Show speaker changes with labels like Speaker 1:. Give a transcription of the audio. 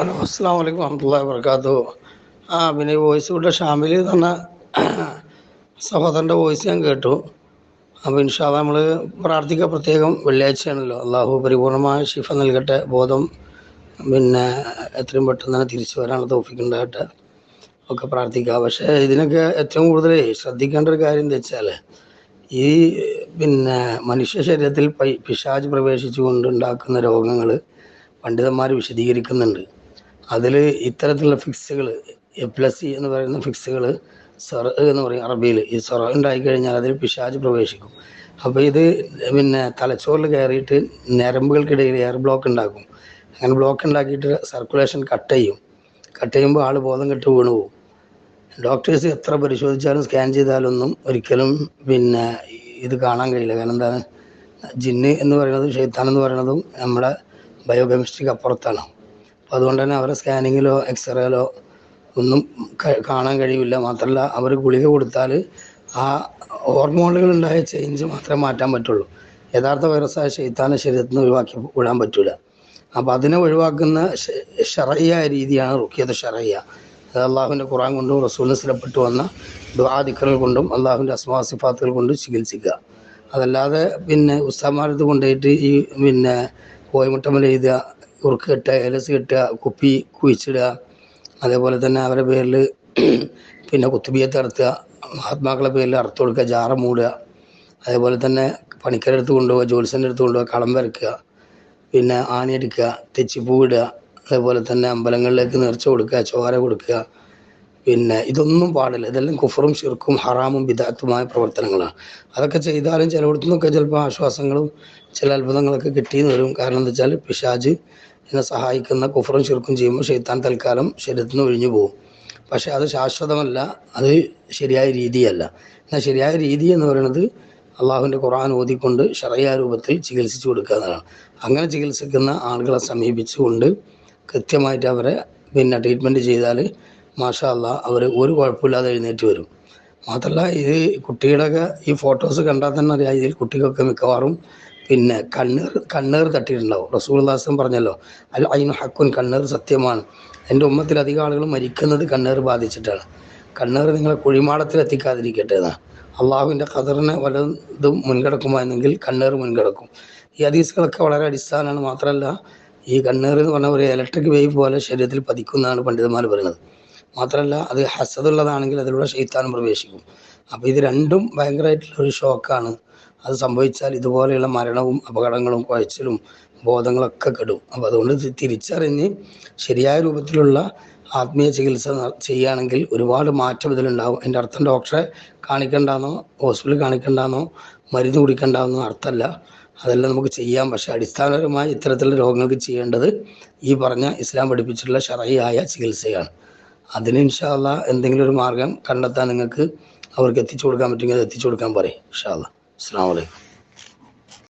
Speaker 1: Hello അസ്സാം വലൈക്കും വറഹമുല്ലാ വർക്കാത്തു ആ പിന്നെ വോയിസ് വിട്ട ഷാമിൽ തന്ന സഹോദരന്റെ വോയിസ് ഞാൻ കേട്ടു. അപ്പോൾ ഇൻഷാല്ല നമ്മൾ പ്രാർത്ഥിക്കുക പ്രത്യേകം വെള്ളിയാഴ്ചയാണല്ലോ. അള്ളാഹു പരിപൂർണമായ ശിഫ നൽകട്ടെ ബോധം പിന്നെ എത്രയും പെട്ടെന്ന് തന്നെ തിരിച്ചു വരാനുള്ള തോഫിക്കുണ്ടാകട്ടെ ഒക്കെ പ്രാർത്ഥിക്കുക പക്ഷേ ഇതിനൊക്കെ ഏറ്റവും കൂടുതൽ ശ്രദ്ധിക്കേണ്ട ഒരു കാര്യം എന്താ വെച്ചാൽ ഈ പിന്നെ മനുഷ്യ ശരീരത്തിൽ പിശാജ് പ്രവേശിച്ചുകൊണ്ട് ഉണ്ടാക്കുന്ന രോഗങ്ങൾ പണ്ഡിതന്മാർ വിശദീകരിക്കുന്നുണ്ട്. അതിൽ ഇത്തരത്തിലുള്ള ഫിക്സുകൾ എ പ്ലസ് സി എന്ന് പറയുന്ന ഫിക്സുകൾ സൊറ എന്ന് പറയും അറബിയിൽ ഈ സൊറ ഉണ്ടായി കഴിഞ്ഞാൽ അതിൽ പിശാജ് പ്രവേശിക്കും. അപ്പോൾ ഇത് പിന്നെ തലച്ചോറിൽ കയറിയിട്ട് ഞരമ്പുകൾക്കിടയിൽ എയർ ബ്ലോക്ക് ഉണ്ടാക്കും. അങ്ങനെ ബ്ലോക്ക് ഉണ്ടാക്കിയിട്ട് സർക്കുലേഷൻ കട്ട് ചെയ്യും. കട്ട് ചെയ്യുമ്പോൾ ആൾ ബോധം കെട്ട് വീണു പോകും ഡോക്ടേഴ്സ് എത്ര പരിശോധിച്ചാലും സ്കാൻ ചെയ്താലൊന്നും ഒരിക്കലും പിന്നെ ഇത് കാണാൻ കഴിയില്ല. കാരണം എന്താണ്? ജിന്ന് എന്ന് പറയുന്നതും ഷെയ്ത്താൻ എന്ന് പറയുന്നതും നമ്മുടെ ബയോകെമിസ്ട്രിക്ക് അപ്പുറത്താണ്. അപ്പോൾ അതുകൊണ്ട് തന്നെ അവരെ സ്കാനിങ്ങിലോ എക്സ്റേയിലോ ഒന്നും കാണാൻ കഴിയില്ല. മാത്രമല്ല അവർ ഗുളിക കൊടുത്താൽ ആ ഹോർമോണുകൾ ഉണ്ടായ ചേഞ്ച് മാത്രമേ മാറ്റാൻ പറ്റുള്ളൂ. യഥാർത്ഥ വൈറസായ ഷെയ്ത്താനെ ശരീരത്തിൽ നിന്ന് ഒഴിവാക്കി വിടാൻ പറ്റൂല. അപ്പോൾ അതിനെ ഒഴിവാക്കുന്ന ഷറയ്യ രീതിയാണ് റുക്കിയത് ഷറയ്യ. അത് അള്ളാഹുവിന്റെ ഖുറാൻ കൊണ്ടും റസൂലിന് സ്ഥിരപ്പെട്ടു വന്ന ദുആദിക്കറുകൾ കൊണ്ടും അള്ളാഹുവിന്റെ അസ്മാസിഫാത്തുകൾ കൊണ്ടും ചികിത്സിക്കുക. അതല്ലാതെ പിന്നെ ഉസ്താമാരത്ത് കൊണ്ടുപോയിട്ട് ഈ പിന്നെ കോയമുട്ടമ്മൽ എഴുതുക ഉറുക്ക് കെട്ടുക എലസ് കെട്ടുക കുപ്പി കുഴിച്ചിടുക അതേപോലെ തന്നെ അവരുടെ പേരിൽ പിന്നെ കുത്തുബിയത്ത് നടത്തുക മഹാത്മാക്കളുടെ പേരിൽ അർത്ഥം കൊടുക്കുക ജാറ മൂടുക അതേപോലെ തന്നെ പണിക്കരെടുത്ത് കൊണ്ടുപോകുക ജോത്സ്യന്റെ അടുത്ത് കൊണ്ടുപോകുക കളം വരയ്ക്കുക പിന്നെ ആണിയെടുക്കുക തെച്ചിപ്പൂ ഇടുക അതേപോലെ തന്നെ അമ്പലങ്ങളിലേക്ക് നേർച്ച കൊടുക്കുക ചോര കൊടുക്കുക പിന്നെ ഇതൊന്നും പാടില്ല. ഇതെല്ലാം കുഫറും ഷിർക്കും ഹറാമും വിദാത്തുമായ പ്രവർത്തനങ്ങളാണ്. അതൊക്കെ ചെയ്താലും ചിലയിടത്തു നിന്നൊക്കെ ചിലപ്പോൾ ആശ്വാസങ്ങളും ചില അത്ഭുതങ്ങളൊക്കെ കിട്ടിയെന്ന് വരും. കാരണം എന്താ വെച്ചാൽ പിശാജ് എന്നെ സഹായിക്കുന്ന കുഫറും ഷിർക്കും ചെയ്യുമ്പോൾ ഷെയ്ത്താൻ തൽക്കാലം ശരീരത്തിൽ നിന്ന് ഒഴിഞ്ഞു പോകും. പക്ഷേ അത് ശാശ്വതമല്ല അത് ശരിയായ രീതിയല്ല. എന്നാൽ ശരിയായ രീതി എന്ന് പറയുന്നത് അള്ളാഹുവിന്റെ ഖുറാൻ ഓതിക്കൊണ്ട് ഷറയ രൂപത്തിൽ ചികിത്സിച്ചു കൊടുക്കുക എന്നതാണ് അങ്ങനെ ചികിത്സിക്കുന്ന ആളുകളെ സമീപിച്ചുകൊണ്ട് കൃത്യമായിട്ട് അവരെ പിന്നെ ട്രീറ്റ്മെന്റ് ചെയ്താൽ മാഷാ അല്ലാ അവർ ഒരു കുഴപ്പമില്ലാതെ എഴുന്നേറ്റ് വരും. മാത്രമല്ല ഇത് കുട്ടികളൊക്കെ ഈ ഫോട്ടോസ് കണ്ടാൽ തന്നെ അറിയാം ഇതിൽ കുട്ടികൾക്ക് മിക്കവാറും പിന്നെ കണ്ണീർ കണ്ണീർ തട്ടിയിട്ടുണ്ടാവും. റസൂൽദാസൻ പറഞ്ഞല്ലോ അല്ല അതിന് ഹക്കുൻ കണ്ണീർ സത്യമാണ്. എന്റെ ഉമ്മത്തിൽ അധികം ആളുകൾ മരിക്കുന്നത് കണ്ണീർ ബാധിച്ചിട്ടാണ്. കണ്ണീർ നിങ്ങളെ കുഴിമാടത്തിൽ എത്തിക്കാതിരിക്കട്ടെ എന്നാണ് അള്ളാഹുവിന്റെ ഖദറിനെ വലതും മുൻകിടക്കുമായിരുന്നെങ്കിൽ കണ്ണീർ മുൻകിടക്കും. ഈ ഹദീസുകളൊക്കെ വളരെ അടിസ്ഥാനമാണ്. മാത്രമല്ല ഈ കണ്ണീർ എന്ന് പറഞ്ഞ ഒരു ഇലക്ട്രിക് വേവ് പോലെ ശരീരത്തിൽ പതിക്കുന്നതാണ് പണ്ഡിതന്മാർ പറയുന്നത്. മാത്രമല്ല അത് ഹസദുള്ളതാണെങ്കിൽ അതിലൂടെ ഷെയ്ത്താനും പ്രവേശിക്കും. അപ്പോൾ ഇത് രണ്ടും ഭയങ്കരമായിട്ടുള്ള ഒരു ഷോക്കാണ്. അത് സംഭവിച്ചാൽ ഇതുപോലെയുള്ള മരണവും അപകടങ്ങളും കുഴച്ചിലും ബോധങ്ങളൊക്കെ കെടും. അപ്പോൾ അതുകൊണ്ട് തിരിച്ചറിഞ്ഞ് ശരിയായ രൂപത്തിലുള്ള ആത്മീയ ചികിത്സ ചെയ്യുകയാണെങ്കിൽ ഒരുപാട് മാറ്റം ഇതിലുണ്ടാവും. എന്റെ അർത്ഥം ഡോക്ടറെ കാണിക്കണ്ടെന്നോ ഹോസ്പിറ്റലിൽ കാണിക്കണ്ടെന്നോ മരുന്ന് കുടിക്കണ്ടെന്നോ അർത്ഥമല്ല. അതെല്ലാം നമുക്ക് ചെയ്യാം. പക്ഷേ അടിസ്ഥാനപരമായി ഇത്തരത്തിലുള്ള രോഗങ്ങൾക്ക് ചെയ്യേണ്ടത് ഈ പറഞ്ഞ ഇസ്ലാം പഠിപ്പിച്ചിട്ടുള്ള ഷറയായ ചികിത്സയാണ്. അതിന് ഇൻഷാല്ല എന്തെങ്കിലും ഒരു മാർഗം കണ്ടെത്താൻ നിങ്ങൾക്ക് അവർക്ക് എത്തിച്ചു കൊടുക്കാൻ പറ്റുമെങ്കിൽ അത് എത്തിച്ചു കൊടുക്കാൻ പറയും ഇൻഷാല്ല അസ്സാം വലൈക്കും